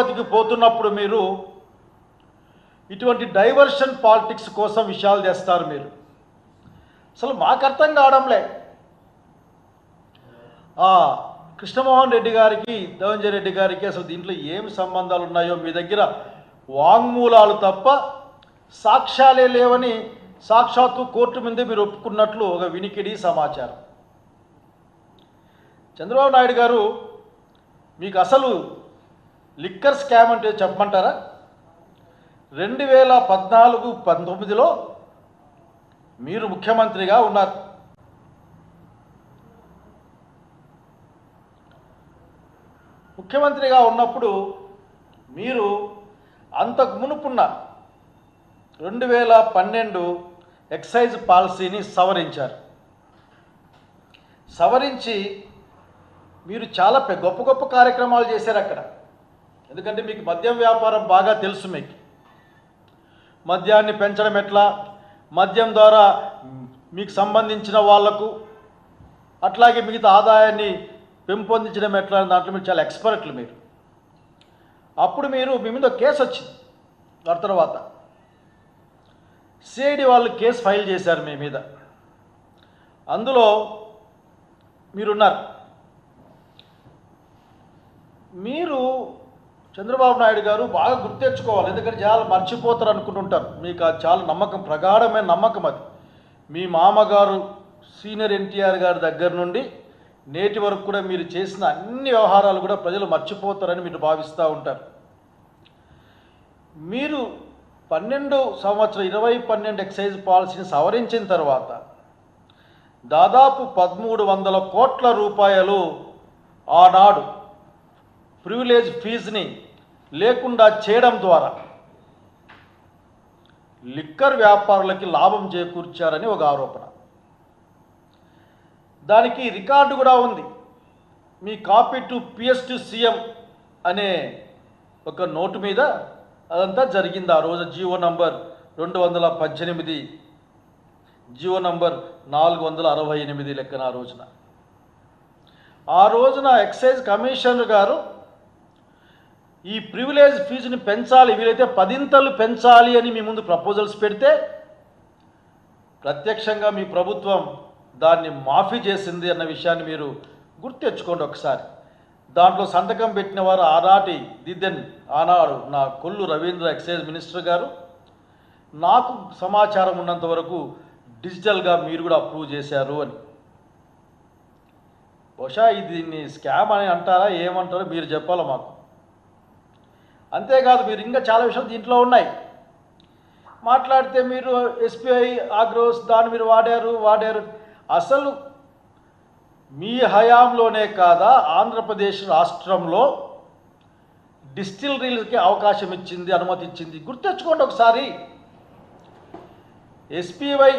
పురోగతికి పోతున్నప్పుడు మీరు ఇటువంటి డైవర్షన్ పాలిటిక్స్ కోసం విషయాలు చేస్తారు మీరు. అసలు మాకు అర్థం కావడంలే. ఆ, కృష్ణమోహన్ రెడ్డి గారికి ధనంజయ రెడ్డి గారికి అసలు దీంట్లో ఏమి సంబంధాలు ఉన్నాయో మీ దగ్గర వాంగ్మూలాలు తప్ప సాక్ష్యాలే లేవని సాక్షాత్తు కోర్టు ముందే మీరు ఒప్పుకున్నట్లు ఒక వినికిడి సమాచారం. చంద్రబాబు నాయుడు గారు మీకు అసలు లిక్కర్ స్కామ్ అంటే చెప్పమంటారా? రెండు వేల పద్నాలుగు పంతొమ్మిదిలో మీరు ముఖ్యమంత్రిగా ఉన్నారు. ముఖ్యమంత్రిగా ఉన్నప్పుడు మీరు అంతకు మునుపున్న రెండు వేల పన్నెండు ఎక్సైజ్ పాలసీని సవరించారు. సవరించి మీరు చాలా గొప్ప గొప్ప కార్యక్రమాలు చేశారు అక్కడ. ఎందుకంటే మీకు మద్యం వ్యాపారం బాగా తెలుసు మీకు. మద్యాన్ని పెంచడం ఎట్లా? మద్యం ద్వారా మీకు సంబంధించిన వాళ్ళకు అట్లాగే మిగతా ఆదాయాన్ని పెంపొందించడం ఎట్లా? దాంట్లో మీరు చాలా ఎక్స్పర్ట్లు మీరు. అప్పుడు మీరు మీ మీద కేసు వచ్చింది. ఆ తర్వాత సిఐడి వాళ్ళు కేసు ఫైల్ చేశారు మీ మీద. అందులో మీరున్నారు. మీరు చంద్రబాబు నాయుడు గారు బాగా గుర్తెచ్చుకోవాలి ఎందుకంటే చాలా మర్చిపోతారు అనుకుంటుంటారు. మీకు అది చాలా నమ్మకం ప్రగాఢమైన నమ్మకం అది. మీ మామగారు సీనియర్ ఎన్టీఆర్ గారి దగ్గర నుండి నేటి వరకు కూడా మీరు చేసిన అన్ని వ్యవహారాలు కూడా ప్రజలు మర్చిపోతారని మీరు భావిస్తూ ఉంటారు. మీరు పన్నెండు సంవత్సరం ఇరవై పన్నెండు ఎక్సైజ్ పాలసీని సవరించిన తర్వాత దాదాపు పదమూడు వందల కోట్ల రూపాయలు ఆనాడు ప్రివిలేజ్ ఫీజుని లేకుండా చేయడం ద్వారా లిక్కర్ వ్యాపారులకి లాభం చేకూర్చారని ఒక ఆరోపణ. దానికి రికార్డు కూడా ఉంది. మీ copy to PS to CM అనే ఒక నోటు మీద అదంతా జరిగింది. ఆ రోజు జీవో నంబర్ రెండు వందల పద్దెనిమిది జీవో నంబర్ నాలుగు వందల అరవై ఎనిమిది లెక్కన ఆ రోజున. ఆ రోజున ఎక్సైజ్ కమిషనర్ గారు ఈ ప్రివిలేజ్ ఫీజుని పెంచాలి వీలైతే పదింతలు పెంచాలి అని మీ ముందు ప్రపోజల్స్ పెడితే ప్రత్యక్షంగా మీ ప్రభుత్వం దాన్ని మాఫీ చేసింది అన్న విషయాన్ని మీరు గుర్తెచ్చుకోండి ఒకసారి. దాంట్లో సంతకం పెట్టిన వారు ఆనాటి దిద్దెన్ ఆనాడు నా కొల్లు రవీంద్ర ఎక్సైజ్ మినిస్టర్ గారు. నాకు సమాచారం ఉన్నంత వరకు డిజిటల్గా మీరు కూడా అప్రూవ్ చేశారు అని. బహుశా ఇది దీన్ని స్కామ్ అని అంటారా ఏమంటారో మీరు చెప్పాలి మాకు? అంతేకాదు మీరు ఇంకా చాలా విషయాలు దీంట్లో ఉన్నాయి. మాట్లాడితే మీరు ఎస్బీఐ ఆగ్రోస్ దాన్ని మీరు వాడారు వాడారు. అసలు మీ హయాంలోనే కాదా ఆంధ్రప్రదేశ్ రాష్ట్రంలో డిస్టిలరీలకి అవకాశం ఇచ్చింది అనుమతి ఇచ్చింది? గుర్తెచ్చుకోండి ఒకసారి. ఎస్పీవై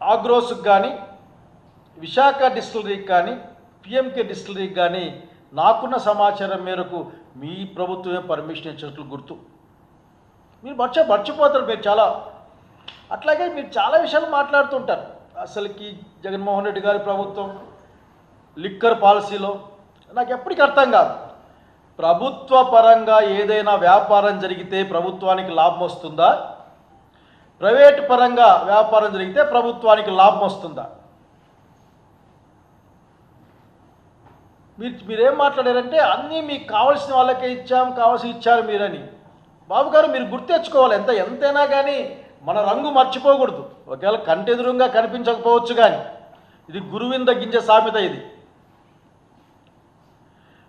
ఆగ్రోస్కి కానీ విశాఖ డిస్టిలరీకి కానీ పిఎంకే డిస్టిలరీకి కానీ నాకున్న సమాచారం మేరకు మీ ప్రభుత్వమే పర్మిషన్ ఇచ్చినట్లు గుర్తు. మీరు మర్చి మర్చిపోతారు మీరు చాలా. అట్లాగే మీరు చాలా విషయాలు మాట్లాడుతుంటారు. అసలుకి జగన్మోహన్ రెడ్డి గారి ప్రభుత్వం లిక్కర్ పాలసీలో నాకు ఎప్పటికీ అర్థం కాదు. ప్రభుత్వ పరంగా ఏదైనా వ్యాపారం జరిగితే ప్రభుత్వానికి లాభం వస్తుందా? ప్రైవేట్ పరంగా వ్యాపారం జరిగితే ప్రభుత్వానికి లాభం వస్తుందా? మీరు మీరేం మాట్లాడారంటే అన్నీ మీకు కావాల్సిన వాళ్ళకే ఇచ్చాం కావాల్సి ఇచ్చారు మీరని. బాబు గారు మీరు గుర్తెచ్చుకోవాలి ఎంత ఎంతైనా కానీ మన రంగు మర్చిపోకూడదు. ఒకవేళ కంటెదురుగా కనిపించకపోవచ్చు కానీ. ఇది గురువింద గింజ సామెత ఇది.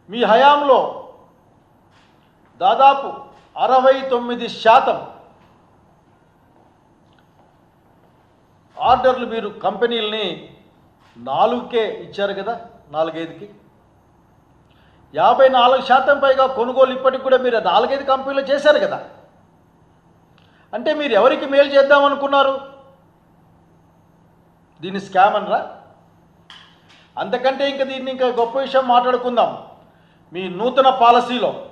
మీ హయాంలో దాదాపు అరవై తొమ్మిది శాతం ఆర్డర్లు మీరు కంపెనీలని నాలుగుకే ఇచ్చారు కదా నాలుగైదుకి. యాభై నాలుగు శాతం పైగా కొనుగోలు ఇప్పటికి కూడా మీరు నాలుగైదు కంపెనీలు చేశారు కదా. అంటే మీరు ఎవరికి మేలు చేద్దామనుకున్నారు దీన్ని స్కామ్ అనరా? అంతకంటే ఇంకా దీన్ని ఇంకా గొప్ప విషయం మాట్లాడుకుందాం. మీ నూతన పాలసీలో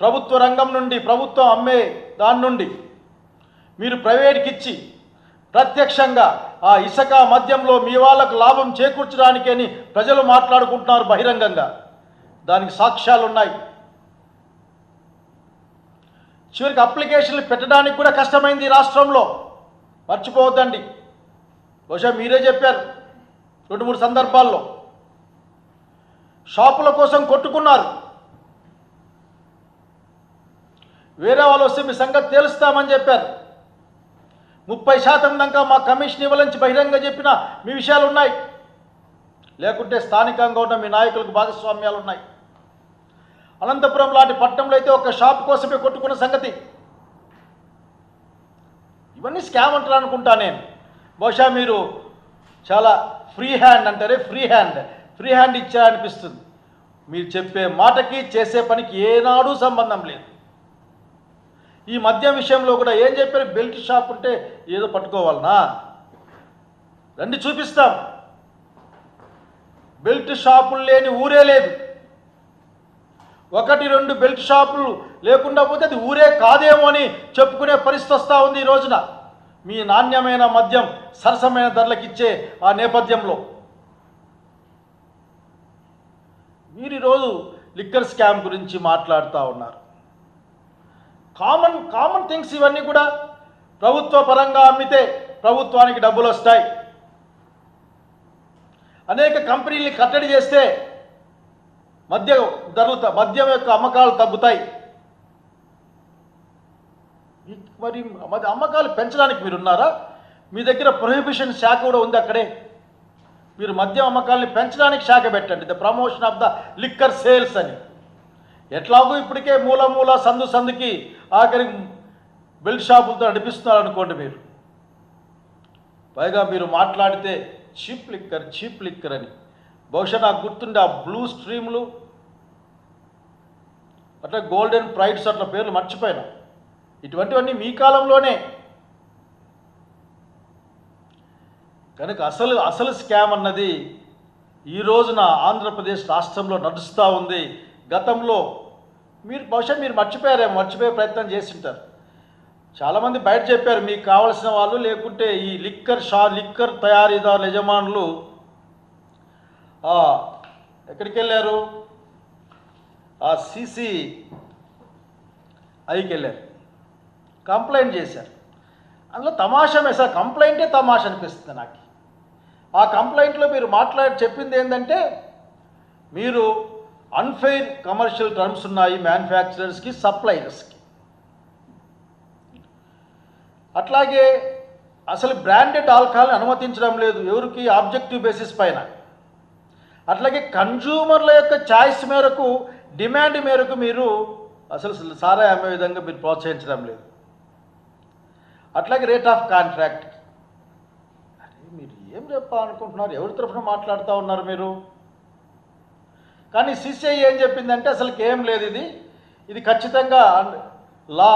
ప్రభుత్వ రంగం నుండి ప్రభుత్వం అమ్మే దాని నుండి మీరు ప్రైవేట్కి ఇచ్చి ప్రత్యక్షంగా ఆ ఇసుక మద్యంలో మీ వాళ్ళకు లాభం చేకూర్చడానికి అని ప్రజలు మాట్లాడుకుంటున్నారు బహిరంగంగా. దానికి సాక్ష్యాలు ఉన్నాయి చివరికి అప్లికేషన్లు పెట్టడానికి కూడా కష్టమైంది ఈ రాష్ట్రంలో. మర్చిపోవద్దండి. బహుశా మీరే చెప్పారు రెండు మూడు సందర్భాల్లో. షాపుల కోసం కొట్టుకున్నారు. వేరే వాళ్ళు వస్తే మీ సంగతి తేలుస్తామని చెప్పారు. ముప్పై శాతం దాకా మా కమిషన్ ఇవ్వాలని బహిరంగ చెప్పిన మీ విషయాలు ఉన్నాయి లేకుంటే స్థానికంగా ఉన్న మీ నాయకులకు భాగస్వామ్యాలు ఉన్నాయి అనంతపురం లాంటి పట్టణంలో అయితే ఒక షాప్ కోసమే కొట్టుకున్న సంగతి. ఇవన్నీ స్కామ్ అంటారు అనుకుంటా నేను. బహుశా మీరు చాలా ఫ్రీ హ్యాండ్ అంటారే ఫ్రీ హ్యాండ్. ఫ్రీ హ్యాండ్ ఇచ్చారనిపిస్తుంది. మీరు చెప్పే మాటకి చేసే పనికి ఏనాడూ సంబంధం లేదు. ఈ మద్యం విషయంలో కూడా ఏం చెప్పారు? బెల్ట్ షాప్ ఉంటే ఏదో పట్టుకోవాలనా? రండి చూపిస్తాం. బెల్ట్ షాపులు లేని ఊరే లేదు. ఒకటి రెండు బెల్ట్ షాపులు లేకుండా పోతే అది ఊరే కాదేమో అని చెప్పుకునే పరిస్థితి వస్తూ ఉంది ఈ రోజున. మీ నాణ్యమైన మద్యం సరసమైన ధరలకు ఇచ్చే ఆ నేపథ్యంలో. మీరు ఈరోజు లిక్కర్ స్కామ్ గురించి మాట్లాడుతూ ఉన్నారు. కామన్ కామన్ థింగ్స్ ఇవన్నీ కూడా ప్రభుత్వ పరంగా అమ్మితే ప్రభుత్వానికి డబ్బులు వస్తాయి. అనేక కంపెనీల్ని కట్టడి చేస్తే మద్యం ధరలు మద్యం యొక్క అమ్మకాలు తగ్గుతాయి. మరి మరి అమ్మకాలు పెంచడానికి మీరు ఉన్నారా మీ దగ్గర ప్రొహిబిషన్ శాఖ కూడా ఉంది అక్కడే. మీరు మద్యం అమ్మకాలని పెంచడానికి శాఖ పెట్టండి. The promotion of the liquor sales అని. ఎట్లాగో ఇప్పటికే మూల మూల సందు సందుకి ఆఖరికి బెల్ట్ షాపులతో నడిపిస్తున్నారు అనుకోండి మీరు. పైగా మీరు మాట్లాడితే చీప్ లిక్కర్ చీప్ లిక్కర్ అని. బహుశా నాకు గుర్తుండే ఆ బ్లూ స్ట్రీమ్లు. అట్లా గోల్డెన్ ప్రైడ్స్ అట్లా పేర్లు మర్చిపోయినా. ఇటువంటివన్నీ మీ కాలంలోనే. కనుక అసలు అసలు స్కామ్ అన్నది ఈ రోజున ఆంధ్రప్రదేశ్ రాష్ట్రంలో నడుస్తూ ఉంది. గతంలో మీరు బహుశా మీరు మర్చిపోయారేమో మర్చిపోయే ప్రయత్నం చేసి ఉంటారు చాలామంది బయట చెప్పారు మీకు కావలసిన వాళ్ళు లేకుంటే ఈ లిక్కర్ షా లిక్కర్ తయారీదారుల యజమానులు ఎక్కడికి వెళ్ళారు ఆ సీసీ ఐకి వెళ్ళారు. కంప్లైంట్ చేశారు. అందులో తమాషా సార్ కంప్లైంటే తమాషా అనిపిస్తుంది నాకు. ఆ కంప్లైంట్లో మీరు మాట్లాడి చెప్పింది ఏంటంటే మీరు అన్ఫెయిర్ కమర్షియల్ టర్మ్స్ ఉన్నాయి మ్యానుఫ్యాక్చరర్స్కి సప్లయర్స్కి అట్లాగే అసలు బ్రాండెడ్ ఆల్కహాల్ని అనుమతించడం లేదు. ఎవరికి? ఆబ్జెక్టివ్ బేసిస్ పైన. అట్లాగే కన్జ్యూమర్ల యొక్క ఛాయిస్ మేరకు డిమాండ్ మేరకు మీరు అసలు సారా అమ్మే విధంగా మీరు ప్రోత్సహించడం లేదు. అట్లాగే రేట్ ఆఫ్ కాంట్రాక్ట్ అరే మీరు ఏం చెప్పాలనుకుంటున్నారు ఎవరి తరఫున మాట్లాడుతూ ఉన్నారు మీరు? కానీ సిసిఐ ఏం చెప్పిందంటే అసలుకి ఏం లేదు ఇది. ఇది ఖచ్చితంగా లా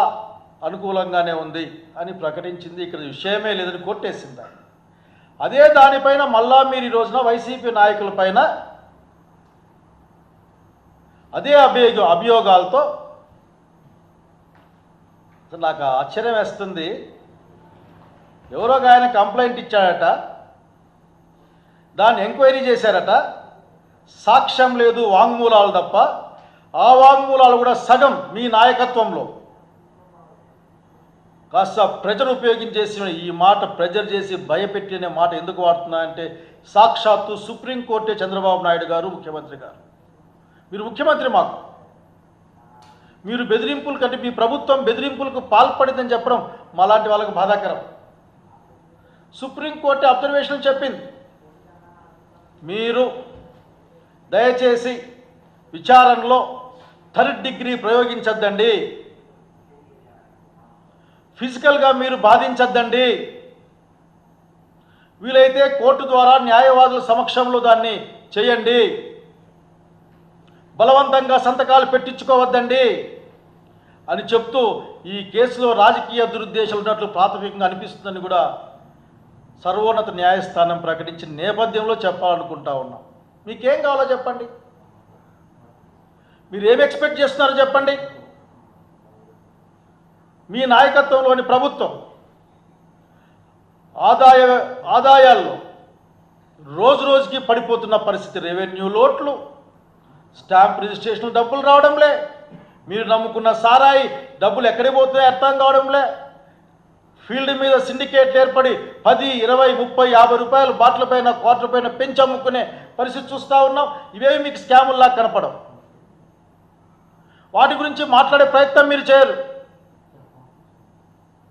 అనుకూలంగానే ఉంది అని ప్రకటించింది. ఇక్కడ విషయమే లేదని కొట్టేసింది అదే దానిపైన మళ్ళా మీరు ఈ రోజున వైసీపీ నాయకుల పైన అదే అభియోగ అభియోగాలతో నాకు ఆశ్చర్యం వేస్తుంది. ఎవరో ఆయన కంప్లైంట్ ఇచ్చాడట. దాన్ని ఎంక్వైరీ చేశారట. సాక్ష్యం లేదు వాంగ్మూలాలు తప్ప ఆ వాంగ్మూలాలు కూడా సగం మీ నాయకత్వంలో. కాస్త ప్రజలు ఉపయోగించేసిన ఈ మాట ప్రెజర్ చేసి భయపెట్టి అనే మాట ఎందుకు వాడుతున్నా అంటే సాక్షాత్తు సుప్రీంకోర్టే చంద్రబాబు నాయుడు గారు ముఖ్యమంత్రి గారు. మీరు ముఖ్యమంత్రి మాకు. మీరు బెదిరింపులు కంటే మీ ప్రభుత్వం బెదిరింపులకు పాల్పడిందని చెప్పడం మాలాంటి వాళ్ళకు బాధాకరం. సుప్రీంకోర్టు అబ్జర్వేషన్ చెప్పింది. మీరు దయచేసి విచారణలో థర్డ్ డిగ్రీ ప్రయోగించద్దండి. ఫిజికల్గా మీరు బాధించద్దండి. వీలైతే కోర్టు ద్వారా న్యాయవాదుల సమక్షంలో దాన్ని చేయండి. బలవంతంగా సంతకాలు పెట్టించుకోవద్దండి అని చెప్తూ ఈ కేసులో రాజకీయ దురుద్దేశాలు ఉన్నట్లు ప్రాథమికంగా అనిపిస్తుందని కూడా సర్వోన్నత న్యాయస్థానం ప్రకటించిన నేపథ్యంలో చెప్పాలనుకుంటా ఉన్నాం. మీకేం కావాలో చెప్పండి. మీరు ఏం ఎక్స్పెక్ట్ చేస్తున్నారో చెప్పండి. మీ నాయకత్వంలోని ప్రభుత్వం ఆదాయ ఆదాయాల్లో రోజు రోజుకి పడిపోతున్న పరిస్థితి రెవెన్యూ లోట్లు స్టాంప్ రిజిస్ట్రేషన్ డబ్బులు రావడంలే. మీరు నమ్ముకున్న సారాయి డబ్బులు ఎక్కడికి పోతున్నాయి అర్థం కావడంలే. ఫీల్డ్ మీద సిండికేట్ ఏర్పడి పది ఇరవై ముప్పై యాభై రూపాయలు బాట్ల పైన క్వార్టర్ పైన పెంచి అమ్ముకునే పరిస్థితి చూస్తూ ఉన్నాం. ఇవేవి మీకు స్కాముల్లా కనపడవు. వాటి గురించి మాట్లాడే ప్రయత్నం మీరు చేయరు.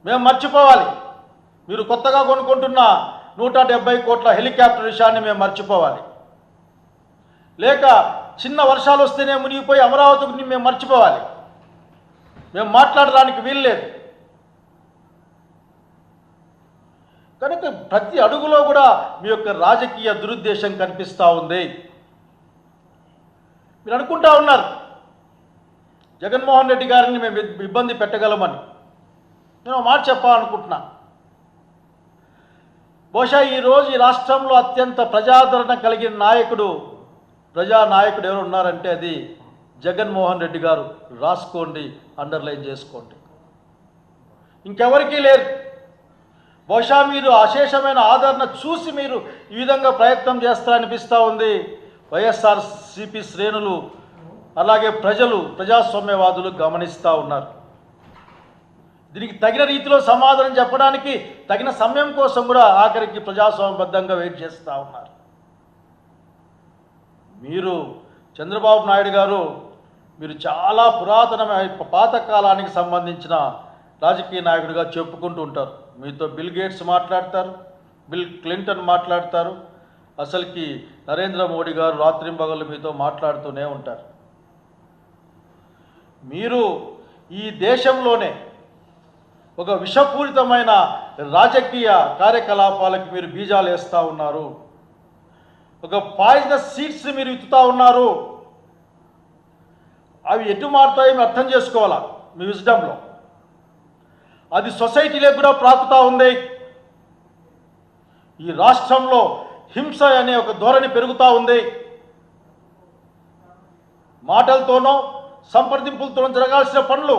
మేము మర్చిపోవాలి. మీరు కొత్తగా కొనుక్కుంటున్న నూట డెబ్బై కోట్ల హెలికాప్టర్ విషయాన్ని మేము మర్చిపోవాలి. లేక చిన్న వర్షాలు వస్తేనే మునిగిపోయి అమరావతికి మేము మర్చిపోవాలి. మేము మాట్లాడడానికి వీల్లేదు. కనుక ప్రతి అడుగులో కూడా మీ యొక్క రాజకీయ దురుద్దేశం కనిపిస్తూ ఉంది. మీరు అనుకుంటా ఉన్నారు జగన్మోహన్ రెడ్డి గారిని మేము ఇబ్బంది పెట్టగలమని. నేను మాట చెప్పాలనుకుంటున్నా. బహుశా ఈరోజు ఈ రాష్ట్రంలో అత్యంత ప్రజాదరణ కలిగిన నాయకుడు ప్రజా నాయకుడు ఎవరు ఉన్నారంటే అది జగన్మోహన్ రెడ్డి గారు. రాసుకోండి అండర్లైన్ చేసుకోండి. ఇంకెవరికీ లేరు బహుశా మీరు అశేషమైన ఆదరణ చూసి మీరు ఈ విధంగా ప్రయత్నం చేస్తారనిపిస్తూ ఉంది. వైఎస్ఆర్ సిపి శ్రేణులు అలాగే ప్రజలు ప్రజాస్వామ్యవాదులు గమనిస్తూ ఉన్నారు. దీనికి తగిన రీతిలో సమాధానం చెప్పడానికి తగిన సమయం కోసం కూడా ఆఖరికి ప్రజాస్వామ్యబద్ధంగా వెయిట్ చేస్తూ ఉన్నారు. మీరు చంద్రబాబు నాయుడు గారు మీరు చాలా పురాతనమైన పాతకాలానికి సంబంధించిన రాజకీయ నాయకుడిగా చెప్పుకుంటూ ఉంటారు. మీతో బిల్ గేట్స్ మాట్లాడతారు బిల్ క్లింటన్ మాట్లాడతారు. అసలుకి నరేంద్ర మోడీ గారు రాత్రింబగళ్ళు మీతో మాట్లాడుతూనే ఉంటారు. మీరు ఈ దేశంలోనే ఒక విషపూరితమైన రాజకీయ కార్యకలాపాలకు మీరు బీజాలు వేస్తూ ఉన్నారు. ఒక పాయిజనస్ సీట్స్ మీరు విత్తుతా ఉన్నారు. అవి ఎటు మారుతాయో మీరు అర్థం చేసుకోవాలా మీ విజ్డంలో అది సొసైటీలో కూడా ప్రాకుతా ఉంది. ఈ రాష్ట్రంలో హింస అనే ఒక ధోరణి పెరుగుతూ ఉంది. మాటలతోనో సంప్రదింపులతోనో జరగాల్సిన పనులు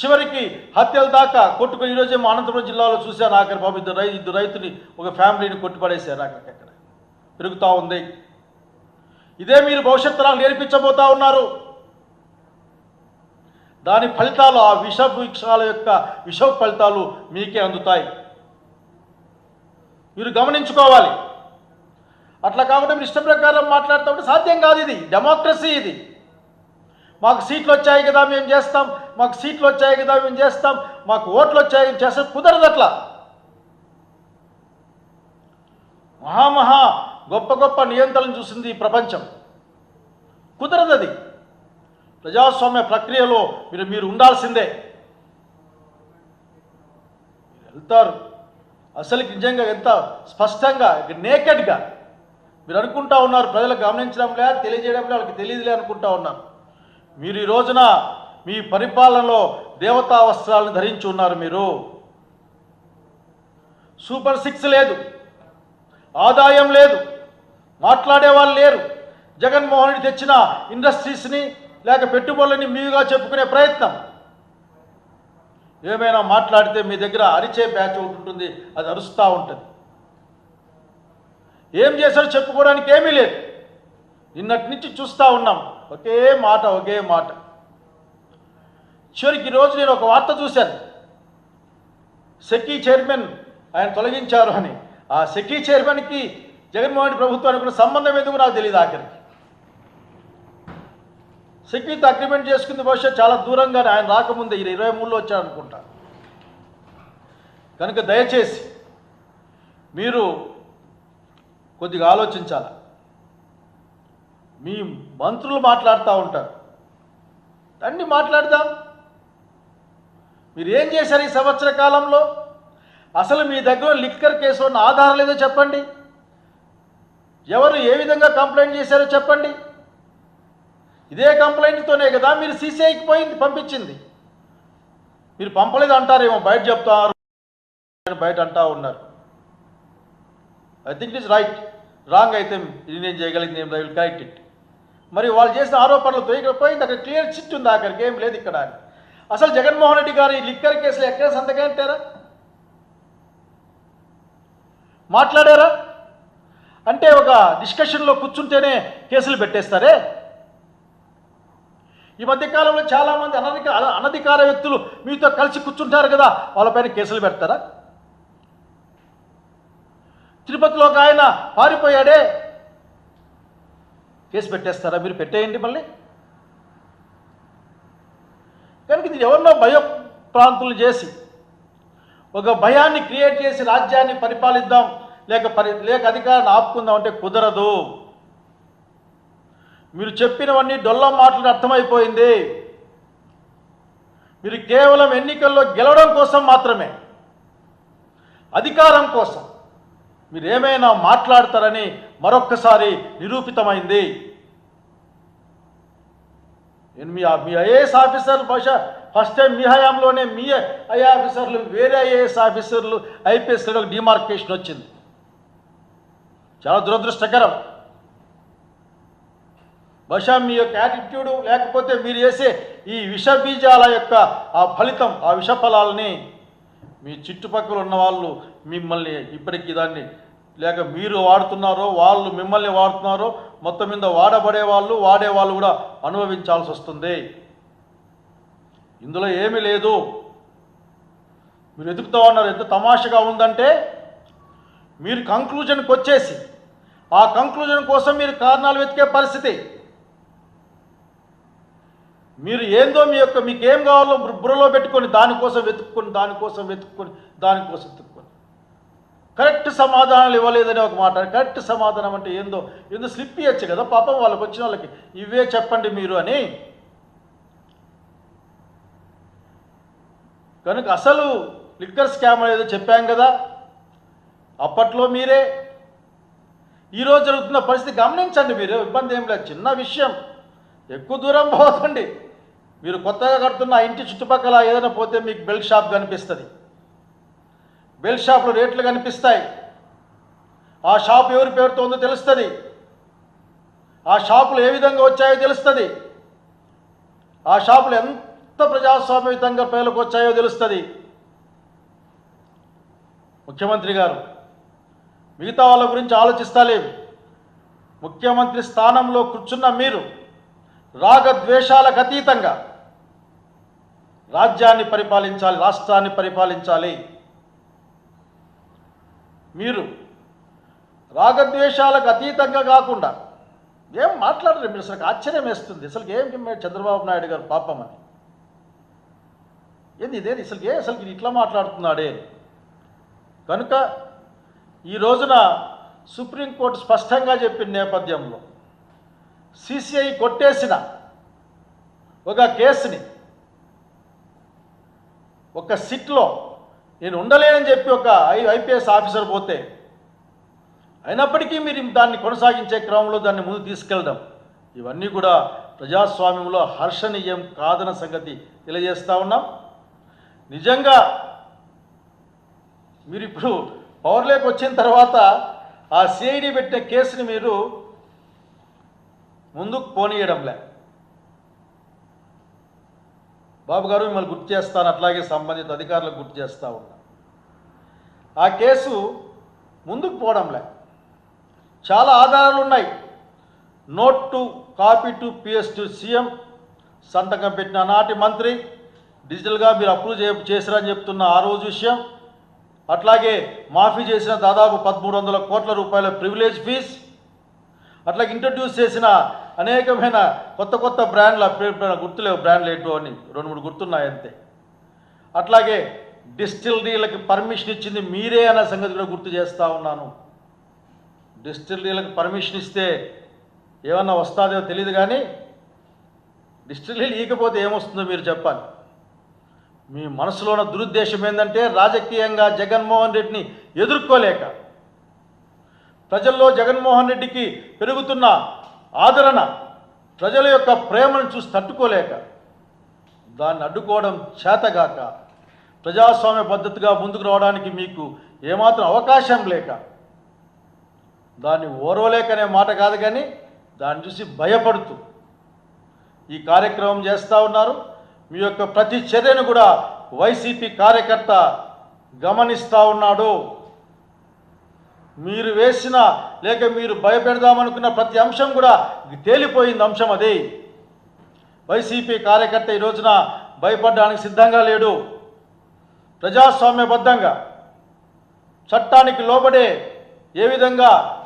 చివరికి హత్యల దాకా కొట్టుకుని ఈరోజే మా అనంతపురం జిల్లాలో చూశాను ఆఖరి బాబు. ఇద్దరు రై ఇద్దరు రైతుని ఒక ఫ్యామిలీని కొట్టుపడేశారు అక్కడికక్కడ పెరుగుతూ ఉంది. ఇదే మీరు భవిష్యత్తు నాకు నేర్పించబోతా ఉన్నారు. దాని ఫలితాలు ఆ విష వృక్షాల యొక్క విష ఫలితాలు మీకే అందుతాయి. మీరు గమనించుకోవాలి. అట్లా కాకుండా మీరు ఇష్ట ప్రకారం మాట్లాడుతుంటే సాధ్యం కాదు ఇది. డెమోక్రసీ ఇది. మాకు సీట్లు వచ్చాయి కదా మేము చేస్తాం. మాకు సీట్లు వచ్చాయి కదా మేము చేస్తాం. మాకు ఓట్లు వచ్చాయి చేస్తే చేస్తాం. కుదరదు అట్లా. మహామహా గొప్ప గొప్ప నియంత్రణ చూసింది ఈ ప్రపంచం. కుదరదు అది. ప్రజాస్వామ్య ప్రక్రియలో మీరు మీరు ఉండాల్సిందే. వెళ్తారు. అసలుకి నిజంగా ఎంత స్పష్టంగా నేకెడ్గా మీరు అనుకుంటా ఉన్నారు ప్రజలకు గమనించడం లే తెలియజేయడం లే వాళ్ళకి తెలియదులే అనుకుంటా ఉన్నారు మీరు ఈ రోజున మీ పరిపాలనలో దేవతా వస్త్రాలను ధరించి ఉన్నారు మీరు. సూపర్ సిక్స్ లేదు. ఆదాయం లేదు. మాట్లాడే వాళ్ళు లేరు. జగన్మోహన్ రెడ్డి తెచ్చిన ఇండస్ట్రీస్ని లేక పెట్టుబడులని మీగా చెప్పుకునే ప్రయత్నం. ఏమైనా మాట్లాడితే మీ దగ్గర అరిచే బ్యాచ్ ఒకటి ఉంటుంది అది అరుస్తూ ఉంటుంది. ఏం చేశారో చెప్పుకోవడానికి ఏమీ లేదు. నిన్నటి నుంచి చూస్తూ ఉన్నాం ఒకే మాట ఒకే మాట. చివరికి ఈరోజు నేను ఒక వార్త చూశాను. సెకీ చైర్మన్ ఆయన తొలగించారు అని. ఆ సెకీ చైర్మన్కి జగన్మోహన్ ప్రభుత్వానికి ఉన్న సంబంధం ఎందుకు నాకు తెలియదు ఆఖరికి. సెక్యూరిటీ అగ్రిమెంట్ చేసుకుంది బహుశా చాలా దూరంగా ఆయన రాకముందే ఈయన ఇరవై మూడులో వచ్చారనుకుంటా కనుక దయచేసి మీరు కొద్దిగా ఆలోచించాలి? మీ మంత్రులు మాట్లాడుతూ ఉంటారు. అన్నీ మాట్లాడదాం. మీరు ఏం చేశారు ఈ సంవత్సర కాలంలో? అసలు మీ దగ్గర లిక్కర్ కేసు ఉన్న ఆధారం లేదో చెప్పండి. ఎవరు ఏ విధంగా కంప్లైంట్ చేశారో చెప్పండి. ఇదే కంప్లైంట్తోనే కదా మీరు సీసీఐకి పోయింది పంపించింది. మీరు పంపలేదు అంటారేమో బయట చెప్తారు బయట అంటా ఉన్నారు. I think it is right wrong అయితే ఇది నేను చేయగలిగింది ఏం విల్ కరెక్ట్ ఇట్ మరి వాళ్ళు చేసిన ఆరోపణలతో ఇక్కడ పోయింది అక్కడ క్లియర్ చిట్ ఉంది అక్కడికి ఏం లేదు ఇక్కడ అని. అసలు జగన్మోహన్ రెడ్డి గారు ఈ లిక్కర్ కేసులో ఎక్కడ సంతకంటారా మాట్లాడారా? అంటే ఒక డిస్కషన్లో కూర్చుంటేనే కేసులు పెట్టేస్తారే? ఈ మధ్యకాలంలో చాలామంది అనధిక అనధికార వ్యక్తులు మీతో కలిసి కూర్చుంటారు కదా వాళ్ళపైన కేసులు పెడతారా? తిరుపతిలో ఒక ఆయన పారిపోయాడే. కేసు పెట్టేస్తారా? మీరు పెట్టేయండి మళ్ళీ. కనుక ఇది ఎవరినో భయ ప్రాంతులు చేసి ఒక భయాన్ని క్రియేట్ చేసి రాజ్యాన్ని పరిపాలిద్దాం లేక పరి లేక అధికారాన్ని ఆపుకుందాం అంటే కుదరదు. మీరు చెప్పినవన్నీ డొల్ల మాటలు అర్థమైపోయింది. మీరు కేవలం ఎన్నికల్లో గెలవడం కోసం మాత్రమే అధికారం కోసం మీరు ఏమైనా మాట్లాడతారని మరొక్కసారి నిరూపితమైంది. నేను మీ మీ ఐఏఎస్ ఆఫీసర్ బహుశా ఫస్ట్ టైం మీ హయాంలోనే మీ ఐ ఆఫీసర్లు వేరే ఐఏఎస్ ఆఫీసర్లు ఐపీఎస్లో డిమార్కేషన్ వచ్చింది. చాలా దురదృష్టకరం. బహుశా మీ యొక్క యాటిట్యూడు లేకపోతే మీరు చేసే ఈ విష బీజాల యొక్క ఆ ఫలితం ఆ విష ఫలాలని మీ చుట్టుపక్కల ఉన్న వాళ్ళు మిమ్మల్ని ఇప్పటికీ దాన్ని లేక మీరు వాడుతున్నారో వాళ్ళు మిమ్మల్ని వాడుతున్నారో మొత్తం మీద వాడబడే వాళ్ళు వాడే వాళ్ళు కూడా అనుభవించాల్సి వస్తుంది. ఇందులో ఏమీ లేదు. మీరు ఎదుగుతూ ఉన్నారు ఎంత తమాషగా ఉందంటే మీరు కంక్లూజన్కి వచ్చేసి ఆ కంక్లూజన్ కోసం మీరు కారణాలు వెతికే పరిస్థితి. మీరు ఏందో మీ యొక్క మీకు ఏం కావాలో బుర్రలో పెట్టుకొని దానికోసం వెతుక్కొని దానికోసం వెతుక్కొని దానికోసం వెతుక్కొని. కరెక్ట్ సమాధానాలు ఇవ్వలేదని ఒక మాట. కరెక్ట్ సమాధానం అంటే ఏందో ఏందో స్లిప్ ఇవ్వచ్చు కదా పాపం వాళ్ళకి వచ్చిన వాళ్ళకి. ఇవే చెప్పండి మీరు అని. కనుక అసలు లిక్కర్ స్కామ్ ఏదో చెప్పాం కదా. అప్పట్లో మీరే. ఈరోజు జరుగుతున్న పరిస్థితి గమనించండి మీరు. ఇబ్బంది ఏం లేదు. చిన్న విషయం. ఎక్కువ దూరం పోతండి మీరు కొత్తగా కడుతున్న ఇంటి చుట్టుపక్కల ఏదైనా పోతే మీకు బెల్ట్ షాప్ కనిపిస్తుంది. బెల్ట్ షాప్లో రేట్లు కనిపిస్తాయి. ఆ షాప్ ఎవరి పేరుతో ఉందో తెలుస్తుంది. ఆ షాపులు ఏ విధంగా వచ్చాయో తెలుస్తుంది. ఆ షాపులు ఎంత ప్రజాస్వామ్యయుతంగా పేర్లకు వచ్చాయో తెలుస్తుంది. ముఖ్యమంత్రి గారు మిగతా వాళ్ళ గురించి ఆలోచిస్తాలేము ముఖ్యమంత్రి స్థానంలో కూర్చున్న మీరు రాగద్వేషాలకు అతీతంగా రాజ్యాన్ని పరిపాలించాలి రాష్ట్రాన్ని పరిపాలించాలి. మీరు రాగద్వేషాలకు అతీతంగా కాకుండా ఏం మాట్లాడరు మీరు? అసలు ఆశ్చర్యం వేస్తుంది. అసలు ఏం చంద్రబాబు నాయుడు గారు పాపం అని. ఏంది ఇదేది? అసలు ఏ అసలు ఇట్లా మాట్లాడుతున్నాడే? కనుక ఈ రోజున సుప్రీంకోర్టు స్పష్టంగా చెప్పిన నేపథ్యంలో సిసిఐ కొట్టేసిన ఒక కేసుని ఒక సిట్లో నేను ఉండలేనని చెప్పి ఒక ఐ ఐపీఎస్ ఆఫీసర్ పోతే అయినప్పటికీ మీరు దాన్ని కొనసాగించే క్రమంలో దాన్ని ముందు తీసుకెళ్ళడం ఇవన్నీ కూడా ప్రజాస్వామ్యంలో హర్షణీయం కాదన్న సంగతి తెలియజేస్తూ ఉన్నాం. నిజంగా మీరు ఇప్పుడు పవర్లోకి వచ్చిన తర్వాత ఆ సిఐడి పెట్టిన కేసుని మీరు ముందుకు పోనీయడంలే. బాబు గారు మిమ్మల్ని గుర్తు చేస్తాను అట్లాగే సంబంధిత అధికారులకు గుర్తు చేస్తూ ఉన్నా. ఆ కేసు ముందుకు పోవడంలే. చాలా ఆధారాలు ఉన్నాయి. Note to copy to PS to CM సంతకం పెట్టిన నాటి మంత్రి డిజిటల్గా మీరు అప్రూవ్ చే చేశారని చెప్తున్న ఆ రోజు విషయం. అట్లాగే మాఫీ చేసిన దాదాపు పదమూడు వందల కోట్ల రూపాయల ప్రివిలేజ్ ఫీజ్ అట్లాగే ఇంట్రడ్యూస్ చేసిన అనేకమైన కొత్త కొత్త బ్రాండ్ల పేరు గుర్తులేవు బ్రాండ్లు ఏంటో అని. రెండు మూడు గుర్తున్నాయి అంతే. అట్లాగే డిస్టిలరీలకు పర్మిషన్ ఇచ్చింది మీరే అన్న సంగతి కూడా గుర్తు చేస్తూ ఉన్నాను. డిస్టిలరీలకు పర్మిషన్ ఇస్తే ఏమన్నా వస్తుందో తెలియదు కానీ డిస్టిలరీలు ఇవ్వకపోతే ఏమొస్తుందో మీరు చెప్పాలి. మీ మనసులో ఉన్న దురుద్దేశం ఏంటంటే రాజకీయంగా జగన్మోహన్ రెడ్డిని ఎదుర్కోలేక ప్రజల్లో జగన్మోహన్ రెడ్డికి పెరుగుతున్న ఆదరణ ప్రజల యొక్క ప్రేమను చూసి తట్టుకోలేక దాన్ని అడ్డుకోవడం చేతగాక ప్రజాస్వామ్య పద్ధతిగా ముందుకు రావడానికి మీకు ఏమాత్రం అవకాశం లేక దాన్ని ఓర్వలేకనే మాట కాదు కానీ దాన్ని చూసి భయపడుతూ ఈ కార్యక్రమం చేస్తూ ఉన్నారు. మీ యొక్క ప్రతి చర్యను కూడా వైసీపీ కార్యకర్త గమనిస్తూ ఉన్నాడు. మీరు వేసిన లేక మీరు భయపెడదామనుకున్న ప్రతి అంశం కూడా తేలిపోయింది అంశం అది. వైసీపీ కార్యకర్త ఈ రోజున భయపడడానికి సిద్ధంగా లేడు. ప్రజాస్వామ్యబద్ధంగా చట్టానికి లోబడే ఏ విధంగా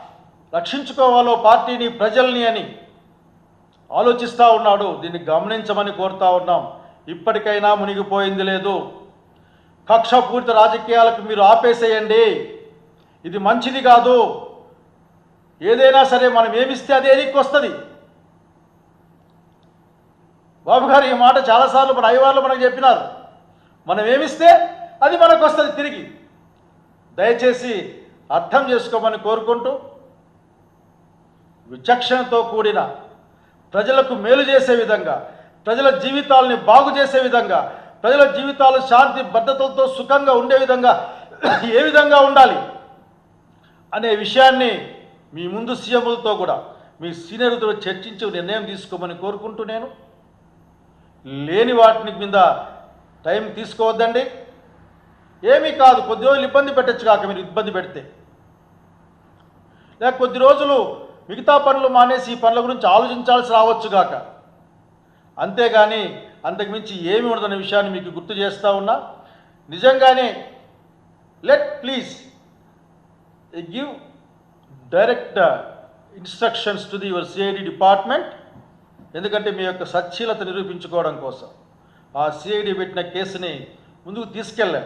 రక్షించుకోవాలో పార్టీని ప్రజల్ని అని ఆలోచిస్తూ ఉన్నాడు. దీన్ని గమనించమని కోరుతా ఉన్నాం. ఇప్పటికైనా మునిగిపోయింది లేదు. కక్షపూరిత రాజకీయాలకు మీరు ఆపేసేయండి. ఇది మంచిది కాదు. ఏదైనా సరే మనం ఏమిస్తే అదే ఎదిక్కి వస్తుంది. బాబు గారు ఈ మాట చాలాసార్లు మన అయ్యవార్లు మనకు చెప్పినారు. మనం ఏమిస్తే అది మనకు వస్తుంది తిరిగి. దయచేసి అర్థం చేసుకోమని కోరుకుంటూ విచక్షణతో కూడిన ప్రజలకు మేలు చేసే విధంగా ప్రజల జీవితాలని బాగు చేసే విధంగా ప్రజల జీవితాలు శాంతి భద్రతలతో సుఖంగా ఉండే విధంగా ఏ విధంగా ఉండాలి? అనే విషయాన్ని మీ ముందు సీఎంలతో కూడా మీ సీనియర్తో చర్చించి నిర్ణయం తీసుకోమని కోరుకుంటూ నేను లేని వాటిని మీద టైం తీసుకోవద్దండి. ఏమీ కాదు కొద్ది రోజులు ఇబ్బంది పెట్టచ్చు కాక మీరు ఇబ్బంది పెడితే. లేక కొద్ది రోజులు మిగతా పనులు మానేసి ఈ పనుల గురించి ఆలోచించాల్సి రావచ్చు కాక. అంతేగాని అంతకుమించి ఏమి ఉండదనే విషయాన్ని మీకు గుర్తు చేస్తూ ఉన్నా. నిజంగానే let please give direct instructions to the your CID department ఎందుకంటే మీ యొక్క సచ్చీలత నిరూపించుకోవడం కోసం. ఆ సిఐడి పెట్టిన కేసుని ముందుకు తీసుకెళ్ళాం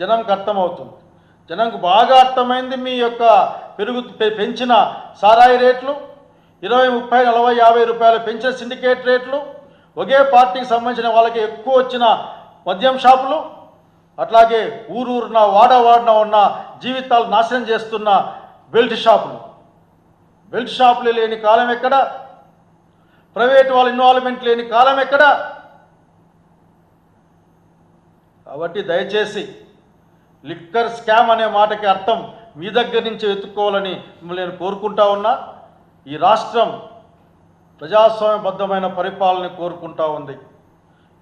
జనంకు అర్థమవుతుంది. జనంకు బాగా అర్థమైంది మీ యొక్క పెరుగు పె- పెంచిన సారాయి రేట్లు. ఇరవై ముప్పై నలభై యాభై రూపాయలు పెంచిన సిండికేట్ రేట్లు. ఒకే పార్టీకి సంబంధించిన వాళ్ళకి ఎక్కువ వచ్చిన మద్యం షాపులు. అట్లాగే ఊరూరున వాడవాడన ఉన్న జీవితాలు నాశనం చేస్తున్న బెల్ట్ షాపులు. బెల్ట్ షాపులు లేని కాలం ఎక్కడ? ప్రైవేట్ వాళ్ళ ఇన్వాల్వ్మెంట్ లేని కాలం ఎక్కడ? కాబట్టి దయచేసి లిక్కర్ స్కామ్ అనే మాటకి అర్థం మీ దగ్గర నుంచి వెతుక్కోవాలని మిమ్మల్ని నేను కోరుకుంటా ఉన్నా. ఈ రాష్ట్రం ప్రజాస్వామ్యబద్ధమైన పరిపాలన కోరుకుంటా ఉంది.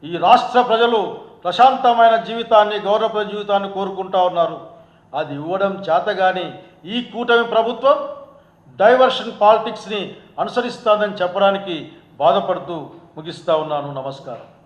ఈ రాష్ట్ర ప్రజలు ప్రశాంతమైన జీవితాన్ని గౌరవ జీవితాన్ని కోరుకుంటా ఉన్నారు. అది ఇవ్వడం చేతగాని ఈ కూటమి ప్రభుత్వం డైవర్షన్ పాలిటిక్స్ని అనుసరిస్తుందని చెప్పడానికి బాధపడుతూ ముగిస్తా ఉన్నాను. నమస్కారం.